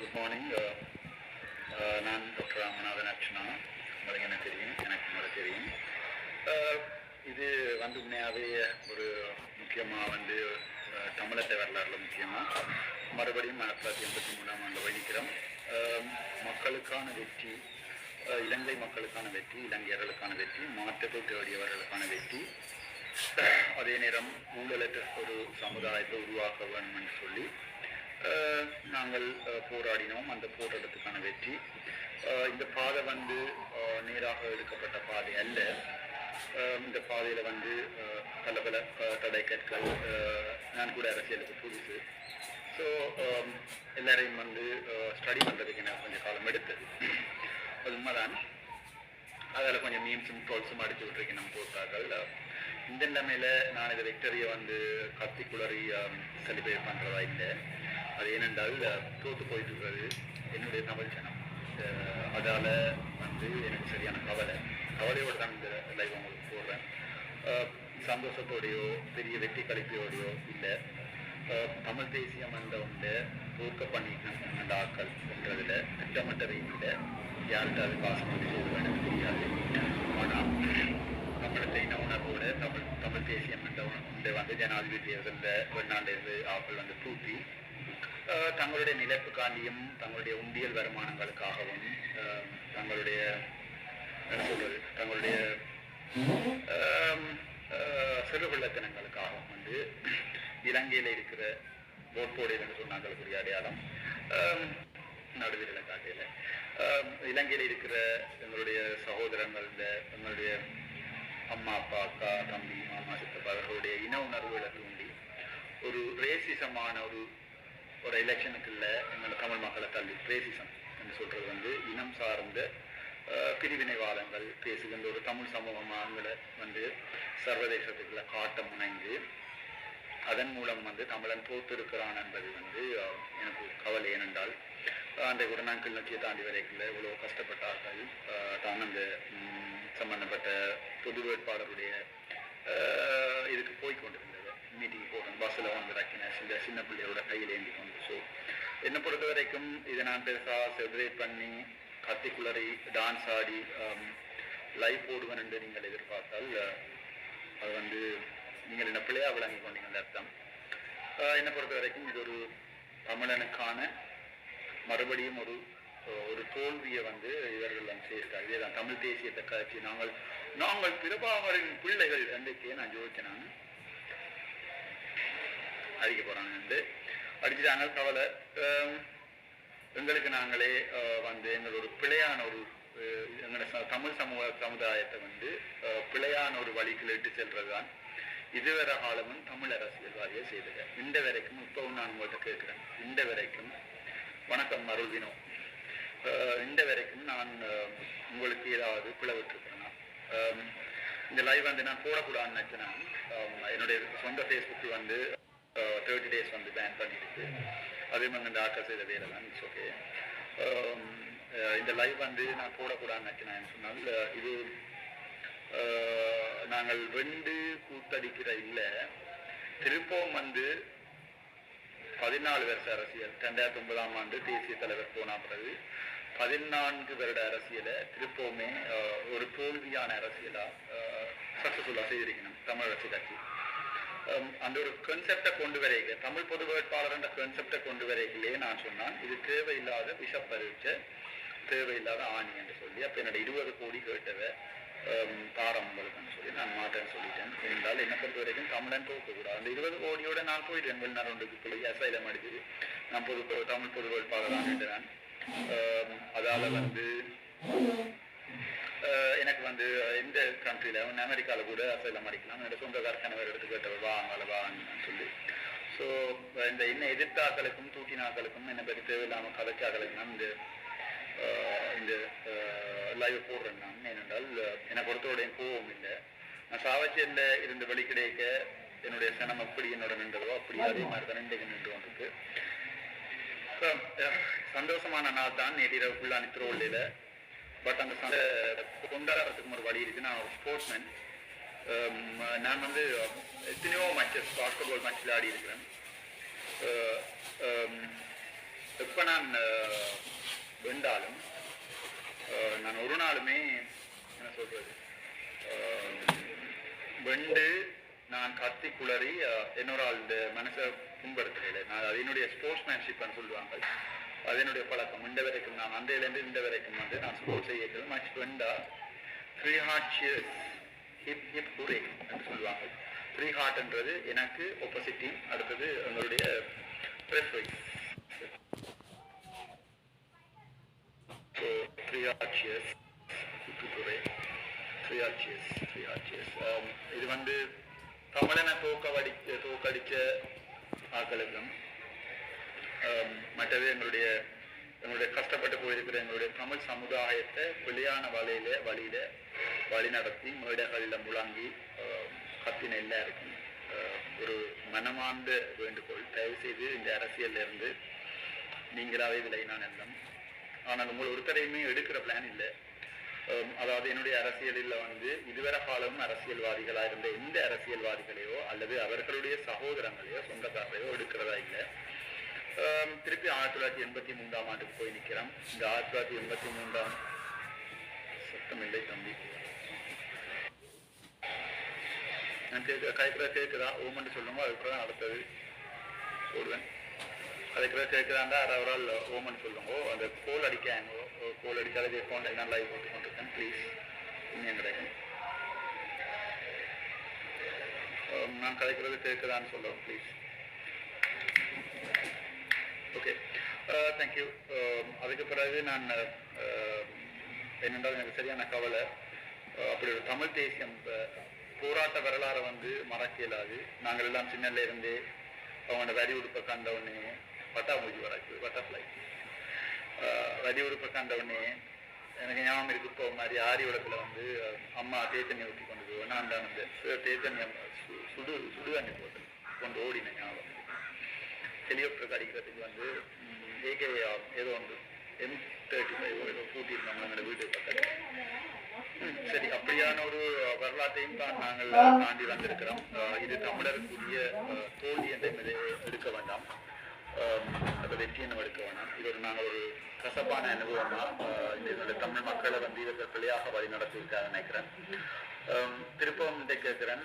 Good morning uh, uh, நான் doctor Ramanathan Archana. உங்களுக்கு என்ன தெரியும்? எனக்கு உங்களை தெரியும். Uh, இது வந்து உண்மையாகவே ஒரு முக்கியமாக வந்து தமிழக வரலாறில் வரலாறுல முக்கியமாக மறுபடியும் ஆயிரத்தி தொள்ளாயிரத்தி எண்பத்தி மூணாம் ஆண்டு வகிக்கிறோம் um, மக்களுக்கான வெற்றி இலங்கை மக்களுக்கான வெற்றி இலங்கையர்களுக்கான வெற்றி மாற்றத்தை தேடியவர்களுக்கான வெற்றி. அதே நேரம் ஊழலற்ற ஒரு சமுதாயத்தை உருவாக்க வேண்டும் என்று சொல்லி நாங்கள் போராடினோம். அந்த போராட்டத்துக்கான வெற்றி. இந்த பாதை வந்து நேராக எடுக்கப்பட்ட பாதை அல்ல. அஹ், இந்த பாதையில் வந்து பல பல தடை தடைக்கற்கள் நான் கூட அரசியலுக்கு புதுசு. ஸோ எல்லாரையும் வந்து ஸ்டடி பண்ணுறதுக்கு எனக்கு கொஞ்சம் காலம் எடுத்தது. அது உண்மைதான் அதில் கொஞ்சம் மீம்ஸும் ட்ரோல்ஸும் அடித்து விட்டுருக்கேன் நம்ம போட்டார்கள் இந்த நிலைமையில நான் இதை விக்டரியை வந்து கத்தி குளறி செலிப்ரேட் பண்ணுறதா இல்லை. அது ஏனென்றால் தோத்து போயிட்டு இருக்கிறது என்னுடைய தமிழ் ஜனம் அதால் வந்து எனக்கு சரியான கவலை. கவலையோடு தான் இந்த லைவ் உங்களுக்கு போடுறேன். சந்தோஷத்தோடையோ பெரிய வெற்றி கழிப்பையோடையோ இல்லை. தமிழ் தேசிய என்ற ஒன்று தூக்க பண்ணிக்கணும் அந்த ஆக்கள் என்றதில் திட்டமிட்ட ரீதியில் யார்கிட்ட அது காசு பண்ணி எனக்கு தெரியாது. ஆனால் தமிழத்தை உணர்வோட தமிழ் தமிழ் தேசியம் என்ற ஒன்றை வந்து ஜனாதிபதி தேர்தலில் வெளிநாட்டிலிருந்து ஆக்கள் வந்து பூட்டி தங்களுடைய நிலைப்புக்காண்டியும் தங்களுடைய உண்டியல் வருமானங்களுக்காகவும் அஹ், தங்களுடைய தங்களுடைய ஆம், வந்து இலங்கையில் இருக்கிற போட்போடையில் என்று சொன்னாங்களுக்குரிய அடையாளம் ஆம், நடுவிரலை காட்டையில். இலங்கையில் இருக்கிற எங்களுடைய சகோதரங்கள் எங்களுடைய அம்மா அப்பா அக்கா தம்பி மாமா சித்தப்பா அவர்களுடைய இன உணர்வுகளை தூண்டி ஒரு ரேசிசமான ஒரு ஒரு எலெக்ஷனுக்கு இல்லை எங்களோட தமிழ் மக்களை தள்ளி ரேசிசம் என்று சொல்றது வந்து இனம் சார்ந்த பிரிவினைவாதங்கள் பேசுகின்ற ஒரு தமிழ் சமூகமாக வந்து சர்வதேசத்துக்குள்ள காட்ட முனைந்து அதன் மூலம் வந்து தமிழன் தோத்திருக்கிறான் என்பது வந்து எனக்கு ஒரு கவலை ஏனென்றால் அந்த கூட நான் கிளிநொச்சியை தாண்டி வரைக்குள்ள இவ்வளோ கஷ்டப்பட்டார்கள். தான் அந்த சம்பந்தப்பட்ட பொது வேட்பாளருடைய இதுக்கு போய் கொண்டிருந்தது. மீட்டிங் போகணும் பஸ்ஸில் வந்து ரக்கின சின்ன சின்ன பிள்ளையோட கையில் ஏந்தி கொண்டு ஸோ என்னை பொறுத்த வரைக்கும் இதை நான் பெருசாக செலிப்ரேட் பண்ணி கத்திக்குளறி டான்ஸ் ஆடி லைவ் போடுவேன் என்று நீங்கள் எதிர்பார்த்தால் அது வந்து நீங்கள் என்ன பிள்ளையாக விளங்கி கொண்டீங்கன்னு அர்த்தம். என்னை பொறுத்த வரைக்கும் இது ஒரு தமிழனுக்கான மறுபடியும் ஒரு ஒரு தோல்வியை வந்து இவர்கள் வந்து இதே இதேதான் தமிழ் தேசியத்தை கட்சி நாங்கள் நாங்கள் பிரபாகரின் பிள்ளைகள் என்றைக்கே நான் ஜோதிச்சேன் நான் அடிக்க போறாங்க வந்து. அடிச்சுட்டாங்க கவலை. எங்களுக்கு நாங்களே வந்து எங்களோட பிழையான ஒரு எங்களோட ச- தமிழ் சமூக சமுதாயத்தை வந்து பிழையான ஒரு வழிக்குள்ள இட்டு செல்றதுதான் இதுவரை காலமும் தமிழ் அரசியல்வாதியை செய்தது. இந்த வரைக்கும் இப்பவும் நான் உங்கள்கிட்ட கேட்கிறேன். இந்த வரைக்கும் வணக்கம் அருள் இந்த வரைக்கும் நான் உங்களுக்கு ஏதாவது பிளவிட்டிருக்கிறேன்னா ஆஹ் இந்த லைவ் வந்து நான் போடக்கூடாதுன்னு நினைச்சேன்? ஆஹ் என்னுடைய சொந்த ஃபேஸ்புக்கு வந்து தேர்ட்டி டேஸ் வந்து பேன் பண்ணிடுச்சு. அதே மாதிரி இந்த ஆக்கர் செய்த வேலை தான். இட்ஸ் ஓகே um, uh, இந்த லைவ் வந்து நான் போடக்கூடாதுன்னு நினைக்கிறேன் சொன்னால் இது ஆஹ் நாங்கள் ரெண்டு கூத்தடிக்கிற இல்லை. திருப்பவும் வந்து பதினாலு வருஷ அரசியல். ரெண்டாயிரத்தி ஒன்பதாம் ஆண்டு தேசிய தலைவர் போன பிறகு பதினான்கு வருட அரசியலை திருப்பவுமே uh, ஒரு தோல்வியான அரசியலா சக்சஸ்ஃபுல்லா செய்திருக்கணும். தமிழ் அரசு கட்சி. அந்த ஒரு கன்செப்டை கொண்டு வரைக்க தமிழ் பொது வேட்பாளர் என்ற கன்செப்டை கொண்டு வரைக்கிலே நான் சொன்னான். இது தேவையில்லாத விஷப்பரீட்சை தேவையில்லாத ஆணி என்று சொல்லி. அப்போ என்னோட இருபது கோடி கேட்டவ ஆம், தாரம் உங்களுக்குன்னு சொல்லி நான் மாட்டேன்னு சொல்லிட்டேன். என்றால் என்னை பொறுத்த வரைக்கும் தமிழன் தோக்கக்கூடாது அந்த இருபது கோடியோட நான் போயிட்டேன் வெளிநாடு போய். அசைலம் அடிச்சது நான் பொது தமிழ் பொது வேட்பாளராக நான் ஆம், அதால வந்து வந்து எந்த கண்ட்ரியில் அமெரிக்காவில் கூட அசைலம் அடிக்கலாம். என்னோட சொந்தக்கார கணவர் எடுத்து கேட்டவர் வா அங்கால சொல்லி. ஸோ இந்த என்ன எதிர்த்தாக்களுக்கும் தூக்கினாக்களுக்கும் என்னை பற்றி தேவையில்லாமல் கதைச்சாக்களுக்கு நான் இந்த இந்த லைவ் போடுறேன் நான். ஏனென்றால் என்னை பொறுத்தவரை என் கோபம் இல்லை. நான் சாவச்சேரில் இருந்த வழி கிடைக்க என்னுடைய சனம் எப்படி என்னோட நின்றதோ அப்படி அதே மாதிரி தான் இன்றைக்கு நின்று கொண்டிருக்கு. சந்தோஷமான நாள் தான் நேற்று ஃபுல்லாக நித்திரோல்லையில் பட் அந்த சண்டை கொண்டாடுறதுக்கு ஒரு வழி இருக்கு நான் ஒரு ஸ்போர்ட்ஸ்மேன் um, நான் வந்து எத்தனையோ மேட்சஸ் பாஸ்கெட்பால் மேட்ச் விளையாடி இருக்கிறேன். Uh, um, எப்போ நான் வெண்டாலும் வென்றாலும் uh, நான் ஒரு நாளுமே என்ன சொல்றது வெண்டு நான் கத்தி குளறி என்னோட இன்னொரு ஆள் மனசை புண்படுத்துகிறேன் நான் அது என்னுடைய ஸ்போர்ட்ஸ்மேன்ஷிப்னு சொல்லுவாங்க. அதனுடைய பழக்கம் இந்த வரைக்கும் நான் அன்றையிலேருந்து இந்த வரைக்கும் வந்து நான் ஸ்போர்ட்ஸ் செய்யறது மை ஃப்ரெண்டா three heart cheers hip hip hurray என்று சொல்லுவாங்க த்ரீ ஹார்ட்ன்றது எனக்கு ஒப்போசிட் டீம் அடுத்தது உங்களுடைய ப்ரெஸ் wise so three heart cheers hip hip hurray three heart cheers three heart cheers இது வந்து தமிழனை தோக்கவடி தோக்கடிச்ச ஆக்களுக்கும் மற்றது எங்களுடைய எங்களுடைய கஷ்டப்பட்டு போயிருக்கிற எங்களுடைய தமிழ் சமுதாயத்தை வெளியான வழியில வழியில வழி நடத்தி மேடைகளில் முழங்கி கத்தின எல்லாருக்கும் ஒரு மனமார்ந்த வேண்டுகோள். தயவு செய்து இந்த அரசியல்ல இருந்து நீங்களாவே விலகினான் எல்லாம். ஆனால் உங்கள் ஒருத்தரையுமே எடுக்கிற பிளான் இல்லை. அதாவது என்னுடைய அரசியலில் வந்து இதுவரை காலமும் அரசியல்வாதிகளாக இருந்த எந்த அரசியல்வாதிகளையோ அல்லது அவர்களுடைய சகோதரங்களையோ சொந்தக்காரரையோ எடுக்கிறதா இல்லை. திருப்பி ஆயிரத்தி தொள்ளாயிரத்தி எண்பத்தி மூன்றாம் ஆண்டுக்கு போய் நிற்கிறோம். இந்த ஆயிரத்தி தொள்ளாயிரத்தி எண்பத்தி மூன்றாம் சத்தம் இல்லை தம்பி. நான் கேட்க கதைக்கிற கேட்குதா? ஓமன்னு சொல்லுங்க அதுக்கப்புறம் அடுத்தது போடுவேன் கதைக்கிற கேட்குதாண்டா? அவரால் ஓமன் சொல்லுங்க? அந்த கோல் அடிக்காங்க கோல் அடிக்காத அக்கௌண்ட் என்ன லைவ் போட்டு கொண்டிருக்கேன். ப்ளீஸ் இன்னும் கிடைக்கும் நான் கலைக்கிறது கேட்குதான்னு சொல்லுவோம் ப்ளீஸ் தேங்க்யூ um, அதுக்கு பிறகு நான் uh, என்னென்றால் எனக்கு சரியான கவலை. Uh, அப்படி ஒரு தமிழ் தேசியம் uh, போராட்ட வரலாறை வந்து மறக்க இயலாது. நாங்கள் எல்லாம் சின்னல இருந்தே அவங்களோட வரி உடுப்பை கண்ட உடனே பட்டாம்பூச்சி வராது பட்டர்ஃப்ளை வரி உடுப்பை கண்ட உடனே எனக்கு ஞாபகம் இருக்கு இப்போ மாதிரி ஆரி உலகத்தில் வந்து அம்மா தேத்தண்ணி ஊற்றி கொண்டு போவேன் நான் தான் வந்து தேத்தண்ணி சு- சுடு சுடு தண்ணி போட்டு கொண்டு ஓடின ஞாபகம். ஹெலிகாப்டர் ஹெலிகாப்டருக்கு அடிக்கிறதுக்கு வந்து ஏகேயா ஏதோ ஒன்று. எம் தேர்ட்டி ஃபைவ் ஏதோ கூட்டியிருந்தாங்க எங்களோட வீடு பக்கத்தில். சரி அப்படியான ஒரு வரலாற்றையும் தான் நாங்கள் தாண்டி வந்திருக்கிறோம். இது தமிழருக்குரிய தோல்வி என்ற எடுக்க வேண்டாம். அஹ், வெற்றி என்ன எடுக்க வேண்டாம் இது ஒரு நாங்கள் ஒரு கசப்பான அனுபவமா அஹ், இந்த தமிழ் மக்களை வந்து இவர்கள் பிள்ளையாக வழி நடத்தியிருக்காங்க நினைக்கிறேன் திருப்பம் கேட்கிறேன்.